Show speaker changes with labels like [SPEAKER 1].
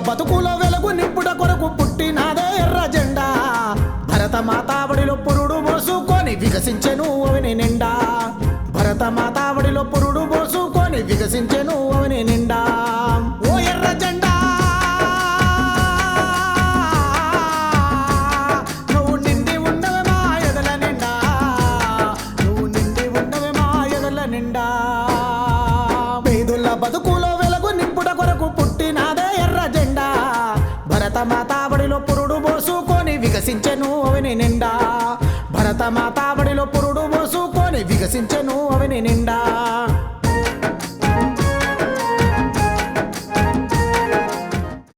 [SPEAKER 1] బతుకులో వెలుగు నింపుట కొరకు పుట్టినాదే ఎర్ర జెండా. భరత మాతావడిలో పురుడు మోసుకొని వికసించెను అవిని నిండా. భరత మాతావడిలో పురుడు మోసుకొని వికసించెను అవిని నిండా. ఓ ఎర్ర జెండా! బతుకులో భరతమాతాబడిలో పురుడు పోసుకొని వికసించెను అవని నిండా. భరతమాతాబడిలో పురుడు పోసుకొని వికసించెను అవని నిండా.